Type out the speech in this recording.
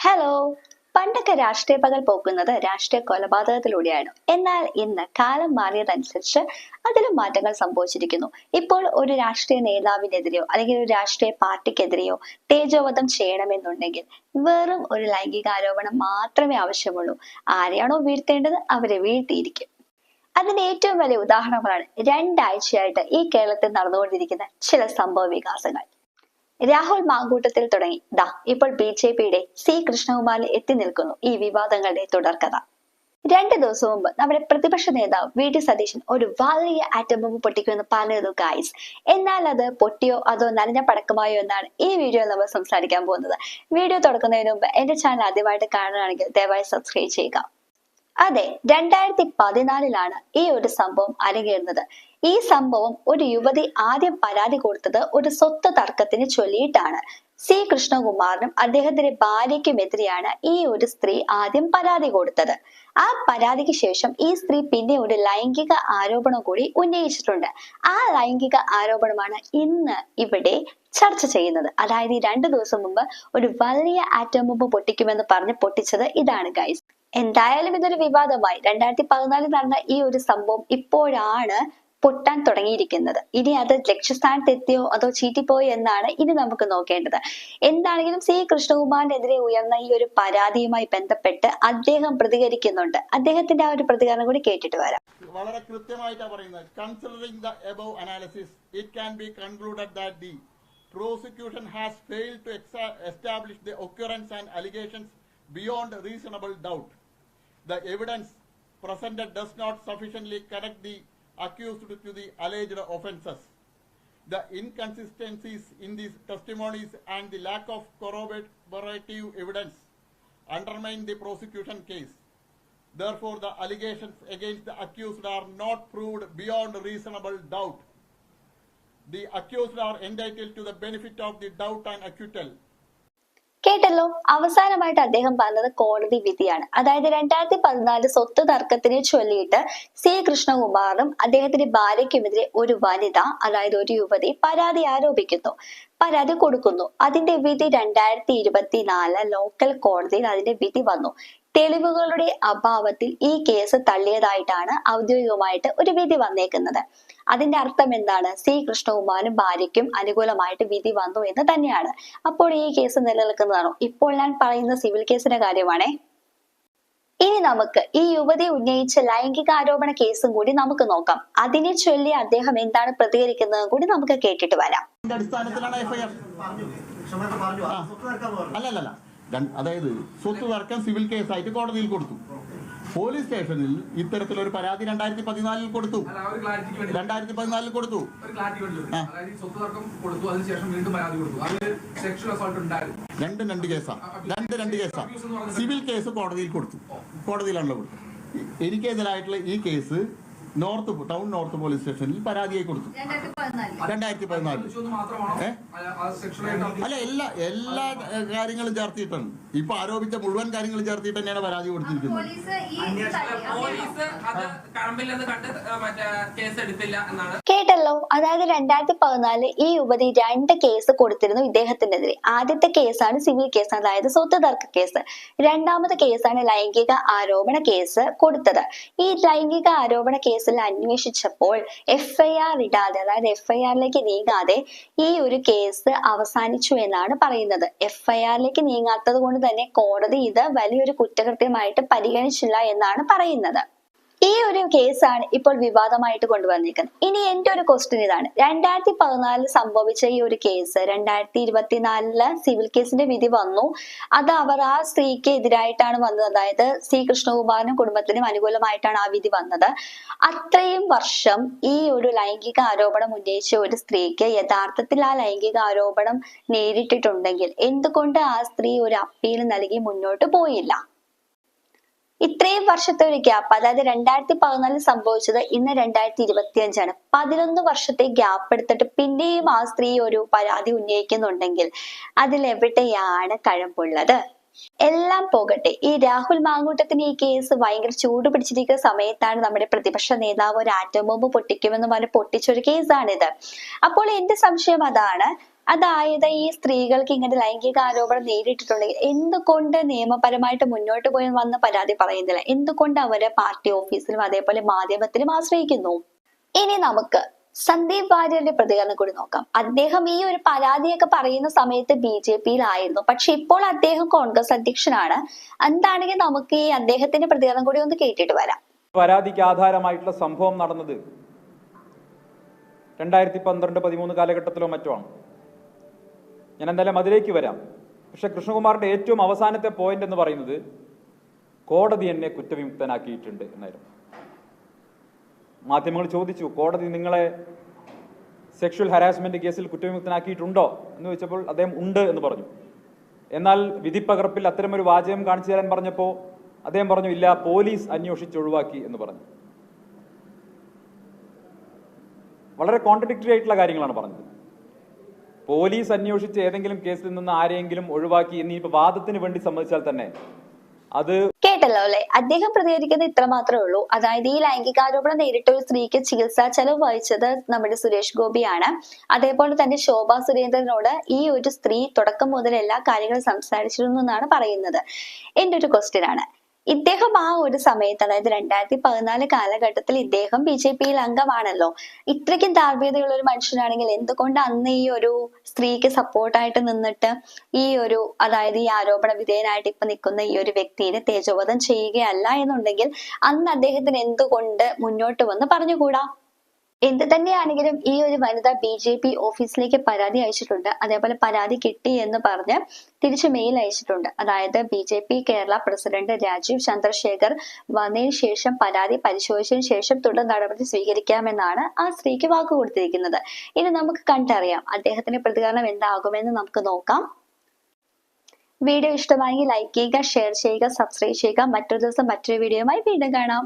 Hello പണ്ടൊക്കെ രാഷ്ട്രീയ പകൽ പോക്കുന്നത് രാഷ്ട്രീയ കൊലപാതകത്തിലൂടെയാണ് എന്നാൽ ഇന്ന് കാലം മാറിയതനുസരിച്ച് അതിലും മാറ്റങ്ങൾ സംഭവിച്ചിരിക്കുന്നു. ഇപ്പോൾ ഒരു രാഷ്ട്രീയ നേതാവിനെതിരെയോ അല്ലെങ്കിൽ ഒരു രാഷ്ട്രീയ പാർട്ടിക്കെതിരെയോ തേജോവധം ചെയ്യണമെന്നുണ്ടെങ്കിൽ വെറും ഒരു ലൈംഗിക ആരോപണം മാത്രമേ ആവശ്യമുള്ളൂ. ആരെയാണോ വീഴ്ത്തേണ്ടത് അവരെ വീഴ്ത്തിയിരിക്കും. അതിന് ഏറ്റവും വലിയ ഉദാഹരണങ്ങളാണ് രണ്ടാഴ്ചയായിട്ട് ഈ കേരളത്തിൽ നടന്നുകൊണ്ടിരിക്കുന്ന ചില സംഭവ വികാസങ്ങൾ. രാഹുൽ മാങ്കൂട്ടത്തിൽ തുടങ്ങി. ദാ ഇപ്പോൾ ബി ജെ പിയുടെ സി കൃഷ്ണകുമാരിൽ എത്തി നിൽക്കുന്നു ഈ വിവാദങ്ങളുടെ തുടർക്കഥ. രണ്ട് ദിവസം മുമ്പ് നമ്മുടെ പ്രതിപക്ഷ നേതാവ് വി ഡി സതീശൻ ഒരു വലിയ ആറ്റം ബോംബ് പൊട്ടിക്കുമെന്ന് പറഞ്ഞിരുന്നു ഗായ്സ് എന്നാൽ അത് പൊട്ടിയോ അതോ നനഞ്ഞ പടക്കമായോ എന്നാണ് ഈ വീഡിയോ നമ്മൾ സംസാരിക്കാൻ പോകുന്നത്. വീഡിയോ തുടക്കുന്നതിന് മുമ്പ് എന്റെ ചാനൽ ആദ്യമായിട്ട് കാണുകയാണെങ്കിൽ ദയവായി സബ്സ്ക്രൈബ് ചെയ്യുക. അതെ രണ്ടായിരത്തി പതിനാലിലാണ് ഈ ഒരു സംഭവം അരങ്ങേറുന്നത്. ഈ സംഭവം ഒരു യുവതി ആദ്യം പരാതി കൊടുത്തത് ഒരു സ്വത്ത് തർക്കത്തിന് ചൊല്ലിയിട്ടാണ്. സി. കൃഷ്ണകുമാറിനും അദ്ദേഹത്തിന്റെ ഭാര്യയ്ക്കുമെതിരെയാണ് ഈ ഒരു സ്ത്രീ ആദ്യം പരാതി കൊടുത്തത്. ആ പരാതിക്ക് ശേഷം ഈ സ്ത്രീ പിന്നെ ഒരു ലൈംഗിക ആരോപണം കൂടി ഉന്നയിച്ചിട്ടുണ്ട്. ആ ലൈംഗിക ആരോപണമാണ് ഇന്ന് ഇവിടെ ചർച്ച ചെയ്യുന്നത്. അതായത് ഈ രണ്ടു ദിവസം മുമ്പ് ഒരു വലിയ ആറ്റം ബോംബ് പൊട്ടിക്കുമെന്ന് പറഞ്ഞ് പൊട്ടിച്ചത് ഇതാണ് ഗൈസ് എന്തായാലും ഇതൊരു വിവാദമായി. രണ്ടായിരത്തി പതിനാലിൽ നടന്ന ഈ ഒരു സംഭവം ഇപ്പോഴാണ് പൊട്ടാൻ തുടങ്ങിയിരിക്കുന്നത്. ഇനി അത് ലക്ഷ്യസ്ഥാനത്ത് എത്തിയോ അതോ ചീറ്റിപ്പോയോ എന്നാണ് ഇനി നമുക്ക് നോക്കേണ്ടത്. എന്താണെങ്കിലും സി. കൃഷ്ണകുമാറിനെതിരെ ഉയർന്ന ഈ ഒരു പരാതിയുമായി ബന്ധപ്പെട്ട് അദ്ദേഹം പ്രതികരിക്കുന്നുണ്ട്. അദ്ദേഹത്തിന്റെ ആ ഒരു പ്രതികരണം കൂടി കേട്ടിട്ട് വരാം. വളരെ കൃത്യമായിട്ടാണ് പറയുന്നത്. Considering the above analysis it can be concluded that the prosecution has failed to establish the occurrence and allegations beyond reasonable doubt the evidence presented does not sufficiently connect the accused to the alleged offences. The inconsistencies in these testimonies and the lack of corroborative evidence undermine the prosecution case. Therefore, the allegations against the accused are not proved beyond reasonable doubt. The accused are entitled to the benefit of the doubt and acquittal. കേട്ടല്ലോ? അവസാനമായിട്ട് അദ്ദേഹം പറഞ്ഞത് കോടതി വിധിയാണ്. അതായത് രണ്ടായിരത്തി പതിനാല് സ്വത്ത് തർക്കത്തിനെ ചൊല്ലിയിട്ട് സി. കൃഷ്ണകുമാറും അദ്ദേഹത്തിന്റെ ഭാര്യയ്ക്കുമെതിരെ ഒരു വനിത അതായത് ഒരു യുവതി പരാതി ആരോപിക്കുന്നു. പരാതി കൊടുക്കുന്നു. അതിന്റെ വിധി രണ്ടായിരത്തി ഇരുപത്തിനാല് ലോക്കൽ കോടതിയിൽ അതിന്റെ വിധി വന്നു. തെളിവുകളുടെ അഭാവത്തിൽ ഈ കേസ് തള്ളിയതായിട്ടാണ് ഔദ്യോഗികമായിട്ട് ഒരു വിധി വന്നേക്കുന്നത്. അതിന്റെ അർത്ഥം എന്താണ്? സി. കൃഷ്ണകുമാറിനും ഭാര്യയ്ക്കും അനുകൂലമായിട്ട് വിധി വന്നു എന്ന് തന്നെയാണ്. അപ്പോൾ ഈ കേസ് നിലനിൽക്കുന്നതാണോ? ഇപ്പോൾ ഞാൻ പറയുന്ന സിവിൽ കേസിന്റെ കാര്യമാണേ. ഇനി നമുക്ക് ഈ യുവതി ഉന്നയിച്ച ലൈംഗിക ആരോപണ കേസും കൂടി നമുക്ക് നോക്കാം. അതിനെ ചൊല്ലി അദ്ദേഹം എന്താണ് പ്രതികരിക്കുന്നത് കൂടി നമുക്ക് കേട്ടിട്ട് വരാം. ഇതിന്റെ അതായത് സ്വത്ത് തർക്കം സിവിൽ കേസായിട്ട് കോടതിയിൽ കൊടുത്തു. പോലീസ് സ്റ്റേഷനിൽ ഇത്തരത്തിലൊരു പരാതി രണ്ടായിരത്തി പതിനാലിൽ കൊടുത്തു. രണ്ടായിരത്തി പതിനാലിൽ കൊടുത്തു. രണ്ട് രണ്ട് കേസാ. രണ്ട് രണ്ട് കേസാ. സിവിൽ കേസ് കോടതിയിൽ കൊടുത്തു. കോടതിയിലാണല്ലോ കൊടുത്തു എനിക്കെതിരായിട്ടുള്ള ഈ case north town north police സ്റ്റേഷനിൽ പരാതിയായി കൊടുത്തു. രണ്ടായിരത്തി പതിനാല് അല്ല, എല്ലാ എല്ലാ കാര്യങ്ങളും ചേർത്തിട്ടാണ് ഇപ്പൊ ആരോപിച്ച മുഴുവൻ കാര്യങ്ങളും ചേർത്തിട്ട് തന്നെയാണ് പരാതി കൊടുത്തിരിക്കുന്നത്. പോലീസ് ഈ പോലീസ് പോലീസ് അത് കഴമ്പില്ലെന്ന് കണ്ട് ആ, മറ്റേ കേസ് എടുത്തില്ല എന്നാണ്. കേട്ടല്ലോ. അതായത് രണ്ടായിരത്തി പതിനാല് ഈ യുവതി രണ്ട് കേസ് കൊടുത്തിരുന്നു ഇദ്ദേഹത്തിനെതിരെ. ആദ്യത്തെ കേസാണ് സിവിൽ കേസ് അതായത് സ്വത്ത് തർക്ക കേസ്. രണ്ടാമത്തെ കേസാണ് ലൈംഗിക ആരോപണ കേസ് കൊടുത്തത്. ഈ ലൈംഗിക ആരോപണ കേസിൽ അന്വേഷിച്ചപ്പോൾ എഫ്ഐആർ ഇടാതെ അതായത് എഫ്ഐആറിലേക്ക് നീങ്ങാതെ ഈ ഒരു കേസ് അവസാനിച്ചു എന്നാണ് പറയുന്നത്. എഫ്ഐആറിലേക്ക് നീങ്ങാത്തത് കൊണ്ട് തന്നെ കോടതി ഇത് വലിയൊരു കുറ്റകൃത്യമായിട്ട് പരിഗണിച്ചില്ല എന്നാണ് പറയുന്നത്. ഈ ഒരു കേസാണ് ഇപ്പോൾ വിവാദമായിട്ട് കൊണ്ടുവന്നിരിക്കുന്നത്. ഇനി എന്റെ ഒരു ക്വസ്റ്റ്യൻ ഇതാണ്. രണ്ടായിരത്തി പതിനാലിൽ സംഭവിച്ച ഈ ഒരു കേസ് രണ്ടായിരത്തി ഇരുപത്തിനാലിൽ സിവിൽ കേസിന്റെ വിധി വന്നു. അത് അവർ ആ സ്ത്രീക്ക് എതിരായിട്ടാണ് വന്നത്. അതായത് ശ്രീ കൃഷ്ണകുമാറിനും കുടുംബത്തിനും അനുകൂലമായിട്ടാണ് ആ വിധി വന്നത്. അത്രയും വർഷം ഈ ഒരു ലൈംഗിക ആരോപണം ഉന്നയിച്ച ഒരു സ്ത്രീക്ക് യഥാർത്ഥത്തിൽ ആ ലൈംഗിക ആരോപണം നേരിട്ടിട്ടുണ്ടെങ്കിൽ എന്തുകൊണ്ട് ആ സ്ത്രീ ഒരു അപ്പീൽ നൽകി മുന്നോട്ട് പോയില്ല? ഇത്രയും വർഷത്തെ ഒരു ഗ്യാപ്പ് അതായത് രണ്ടായിരത്തി പതിനാലിൽ സംഭവിച്ചത് ഇന്ന് രണ്ടായിരത്തി ഇരുപത്തി അഞ്ചാണ് പതിനൊന്ന് വർഷത്തെ ഗ്യാപ്പ് എടുത്തിട്ട് പിന്നെയും ആ സ്ത്രീ ഒരു പരാതി ഉന്നയിക്കുന്നുണ്ടെങ്കിൽ അതിലെവിടെയാണ് കഴമ്പുള്ളത്? എല്ലാം പോകട്ടെ. ഈ രാഹുൽ മാങ്കൂട്ടത്തിന് ഈ കേസ് ഭയങ്കര ചൂട് പിടിച്ചിരിക്കുന്ന സമയത്താണ് നമ്മുടെ പ്രതിപക്ഷ നേതാവ് ഒരു ആറ്റം ബോംബ് പൊട്ടിക്കുമെന്ന് പറഞ്ഞ് പൊട്ടിച്ചൊരു കേസാണിത് അപ്പോൾ എന്റെ സംശയം അതാണ് അതായത് ഈ സ്ത്രീകൾക്ക് ഇങ്ങനെ ലൈംഗിക ആരോപണം നേരിട്ടിട്ടുണ്ടെങ്കിൽ എന്തുകൊണ്ട് നിയമപരമായിട്ട് മുന്നോട്ട് പോയി വന്ന് പരാതി പറയുന്നില്ല? എന്തുകൊണ്ട് അവരെ പാർട്ടി ഓഫീസിലും അതേപോലെ മാധ്യമത്തിലും ആശ്രയിക്കുന്നു? ഇനി നമുക്ക് സന്ദീപ് വാര്യരുടെ പ്രതികരണം കൂടി നോക്കാം. അദ്ദേഹം ഈ ഒരു പരാതിയൊക്കെ പറയുന്ന സമയത്ത് ബി ജെ പിയിലായിരുന്നു. പക്ഷെ ഇപ്പോൾ അദ്ദേഹം കോൺഗ്രസ് അധ്യക്ഷനാണ്. എന്താണെങ്കിൽ നമുക്ക് ഈ അദ്ദേഹത്തിന്റെ പ്രതികരണം കൂടി ഒന്ന് കേട്ടിട്ട് വരാം. പരാതിക്ക് ആധാരമായിട്ടുള്ള സംഭവം നടന്നത് രണ്ടായിരത്തി പന്ത്രണ്ട് പതിമൂന്ന് കാലഘട്ടത്തിലോ മറ്റോ ആണ്. ഞാൻ എന്തായാലും അതിലേക്ക് വരാം. പക്ഷെ കൃഷ്ണകുമാറിന്റെ ഏറ്റവും അവസാനത്തെ പോയിന്റ് എന്ന് പറയുന്നത് കോടതി എന്നെ കുറ്റവിമുക്തനാക്കിയിട്ടുണ്ട് എന്നായിരുന്നു. മാധ്യമങ്ങൾ ചോദിച്ചു കോടതി നിങ്ങളെ സെക്ഷൽ ഹരാസ്മെന്റ് കേസിൽ കുറ്റവിമുക്തനാക്കിയിട്ടുണ്ടോ? എന്ന് ചോദിച്ചപ്പോൾ അദ്ദേഹം ഉണ്ട് എന്ന് പറഞ്ഞു. എന്നാൽ വിധിപ്പകർപ്പിൽ അത്തരമൊരു വാചകം കാണിച്ചു തരാൻ പറഞ്ഞപ്പോൾ അദ്ദേഹം പറഞ്ഞു ഇല്ല പോലീസ് അന്വേഷിച്ച് ഒഴിവാക്കി എന്ന് പറഞ്ഞു. വളരെ കോൺട്രഡിക്ടറി ആയിട്ടുള്ള കാര്യങ്ങളാണ് പറഞ്ഞത്. പോലീസ് അന്വേഷിച്ച് ഏതെങ്കിലും കേസിൽ നിന്ന് ആരെയെങ്കിലും ഒഴിവാക്കി ഇനിയിപ്പോൾ വാദത്തിന് വേണ്ടി സമ്മതിച്ചാൽ തന്നെ. അത് കേട്ടല്ലോ അല്ലെ? അദ്ദേഹം പ്രതികരിക്കുന്നത് ഇത്ര മാത്രമേ ഉള്ളൂ. അതായത് ഈ ലൈംഗികാരോപണം നേരിട്ട ഒരു സ്ത്രീക്ക് ചികിത്സാ ചെലവ് വഹിച്ചത് നമ്മുടെ സുരേഷ് ഗോപിയാണ്. അതേപോലെ തന്നെ ശോഭ സുരേന്ദ്രനോട് ഈ ഒരു സ്ത്രീ തുടക്കം മുതൽ എല്ലാ കാര്യങ്ങളും സംസാരിച്ചിരുന്നു എന്നാണ് പറയുന്നത്. എന്റെ ഒരു ക്വസ്റ്റ്യൻ ആണ്. ഇദ്ദേഹം ആ ഒരു സമയത്ത് അതായത് രണ്ടായിരത്തി പതിനാല് കാലഘട്ടത്തിൽ ഇദ്ദേഹം ബി ജെ പിയിൽ അംഗമാണല്ലോ. ഇത്രയ്ക്കും താല്പര്യതയുള്ള ഒരു മനുഷ്യനാണെങ്കിൽ എന്തുകൊണ്ട് അന്ന് ഈ ഒരു സ്ത്രീക്ക് സപ്പോർട്ടായിട്ട് നിന്നിട്ട് ഈ ഒരു അതായത് ഈ ആരോപണ വിധേയനായിട്ട് ഇപ്പൊ നിൽക്കുന്ന ഈ ഒരു വ്യക്തിയെ തേജോവധം ചെയ്യുകയല്ല എന്നുണ്ടെങ്കിൽ അന്ന് അദ്ദേഹത്തിന് എന്തുകൊണ്ട് മുന്നോട്ട് വന്ന് പറഞ്ഞുകൂടാ? എന്ത് തന്നെയാണെങ്കിലും ഈ ഒരു വനിത ബി ജെ പി ഓഫീസിലേക്ക് പരാതി അയച്ചിട്ടുണ്ട്. അതേപോലെ പരാതി കിട്ടി എന്ന് പറഞ്ഞ് തിരിച്ച് മെയിൽ അയച്ചിട്ടുണ്ട്. അതായത് B J P Kerala president Rajeev Chandrasekhar വന്നതിന് ശേഷം പരാതി പരിശോധിച്ചതിന് ശേഷം തുടർ നടപടി സ്വീകരിക്കാമെന്നാണ് ആ സ്ത്രീക്ക് വാക്ക് കൊടുത്തിരിക്കുന്നത്. ഇനി നമുക്ക് കണ്ടറിയാം അദ്ദേഹത്തിന്റെ പ്രതികരണം എന്താകുമെന്ന് നമുക്ക് നോക്കാം. വീഡിയോ ഇഷ്ടമായെങ്കിൽ ലൈക്ക് ചെയ്യുക ഷെയർ ചെയ്യുക സബ്സ്ക്രൈബ് ചെയ്യുക. മറ്റൊരു ദിവസം മറ്റൊരു വീഡിയോയുമായി വീണ്ടും കാണാം.